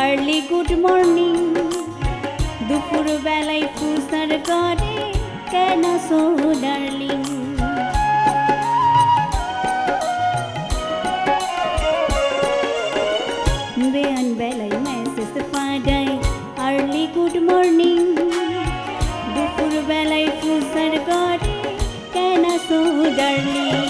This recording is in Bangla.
আর্লি গুড মর্নিং দুপুর বেলায় ফুসার করে কেন সো ডার্লিং? বেয়ান বেলায় মেসেজ পাঠাই আর্লি গুড মর্নিং দুপুর বেলায় ফুসার করে কেন সো ডার্লিং?